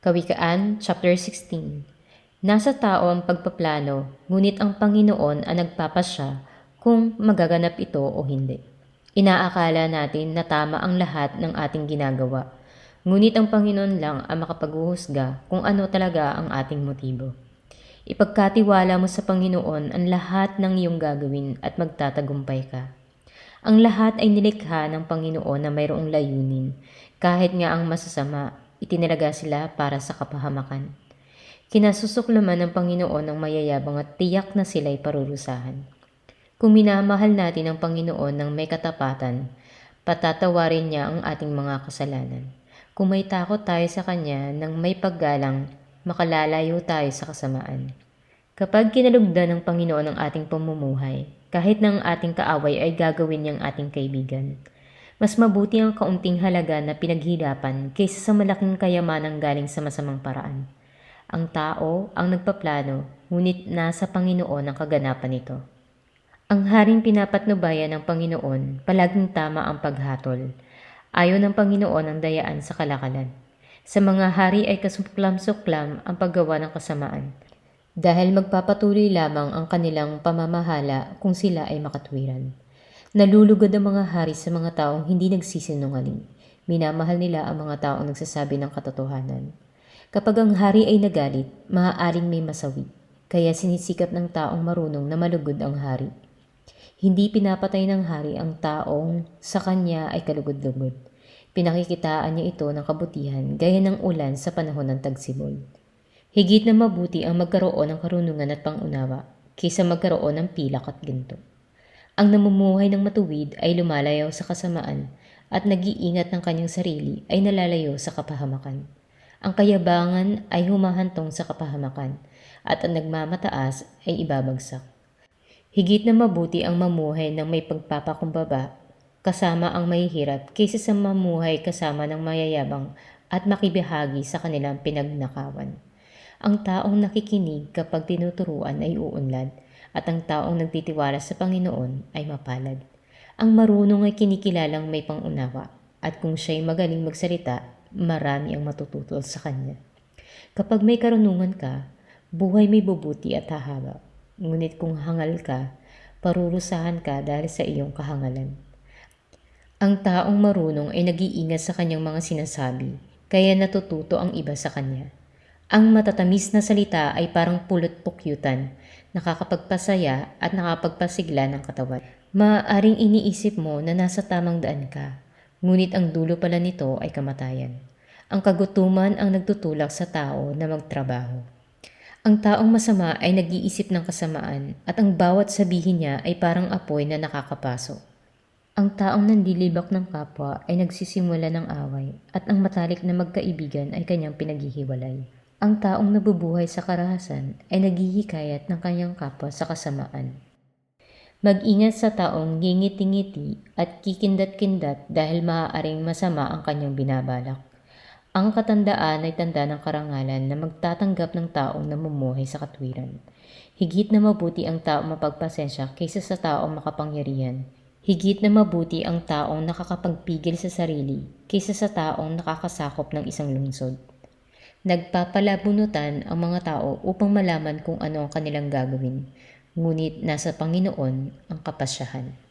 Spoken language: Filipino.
Kawikaan, chapter 16. Nasa tao ang pagpaplano, ngunit ang Panginoon ang nagpapasya kung magaganap ito o hindi. Inaakala natin na tama ang lahat ng ating ginagawa, ngunit ang Panginoon lang ang makapaghuhusga kung ano talaga ang ating motibo. Ipagkatiwala mo sa Panginoon ang lahat ng iyong gagawin at magtatagumpay ka. Ang lahat ay nilikha ng Panginoon na mayroong layunin, kahit nga ang masasama, itinalaga sila para sa kapahamakan. Kinasusuklaman ng Panginoon ang mayayabang at tiyak na sila'y parurusahan. Kung minamahal natin ang Panginoon ng may katapatan, patatawarin niya ang ating mga kasalanan. Kung may takot tayo sa Kanya ng may paggalang, makalalayo tayo sa kasamaan. Kapag kinalugdan ng Panginoon ang ating pamumuhay, kahit ng ating kaaway ay gagawin niyang ating kaibigan. Mas mabuti ang kaunting halaga na pinaghirapan kaysa sa malaking kayamanang galing sa masamang paraan. Ang tao ang nagpaplano, ngunit nasa Panginoon ang kaganapan nito. Ang haring pinapatnubayan ng Panginoon, palaging tama ang paghatol. Ayaw ng Panginoon ang dayaan sa kalakalan. Sa mga hari ay kasuklam-suklam ang paggawa ng kasamaan, dahil magpapatuloy lamang ang kanilang pamamahala kung sila ay makatwiran. Nalulugod ang mga hari sa mga taong hindi nagsisinungaling. Minamahal nila ang mga taong nagsasabi ng katotohanan. Kapag ang hari ay nagalit, maaaring may masawi. Kaya sinisikap ng taong marunong na malugod ang hari. Hindi pinapatay ng hari ang taong sa kanya ay kalugod-lugod. Pinakikitaan niya ito ng kabutihan gaya ng ulan sa panahon ng tagsibol. Higit na mabuti ang magkaroon ng karunungan at pangunawa kaysa magkaroon ng pilak at ginto. Ang namumuhay ng matuwid ay lumalayaw sa kasamaan at nag-iingat ng kanyang sarili ay nalalayo sa kapahamakan. Ang kayabangan ay humahantong sa kapahamakan at ang nagmamataas ay ibabagsak. Higit na mabuti ang mamuhay ng may pagpapakumbaba kasama ang mahihirap kaysa sa mamuhay kasama ng mayayabang at makibahagi sa kanilang pinagnakawan. Ang taong nakikinig kapag tinuturuan ay uunlad at ang taong nagtitiwala sa Panginoon ay mapalad. Ang marunong ay kinikilalang may pangunawa at kung siya'y magaling magsalita, marami ang matututol sa kanya. Kapag may karunungan ka, buhay may bubuti at hahaba. Ngunit kung hangal ka, parurusahan ka dahil sa iyong kahangalan. Ang taong marunong ay nag-iingat sa kanyang mga sinasabi, kaya natututo ang iba sa kanya. Ang matatamis na salita ay parang pulot pukyutan, nakakapagpasaya at nakapagpasigla ng katawan. Maaaring iniisip mo na nasa tamang daan ka, ngunit ang dulo pala nito ay kamatayan. Ang kagutuman ang nagtutulak sa tao na magtrabaho. Ang taong masama ay nag-iisip ng kasamaan at ang bawat sabihin niya ay parang apoy na nakakapaso. Ang taong nandilibak ng kapwa ay nagsisimula ng away at ang matalik na magkaibigan ay kanyang pinaghihiwalay. Ang taong nabubuhay sa karahasan ay naghihikayat ng kanyang kapwa sa kasamaan. Mag-ingat sa taong ngingiti-ngiti at kikindat-kindat dahil maaaring masama ang kanyang binabalak. Ang katandaan ay tanda ng karangalan na magtatanggap ng taong namumuhay sa katwiran. Higit na mabuti ang taong mapagpasensya kaysa sa taong makapangyarihan. Higit na mabuti ang taong nakakapagpigil sa sarili kaysa sa taong nakakasakop ng isang lungsod. Nagpapalabunutan ang mga tao upang malaman kung ano ang kanilang gagawin, ngunit nasa Panginoon ang kapasyahan.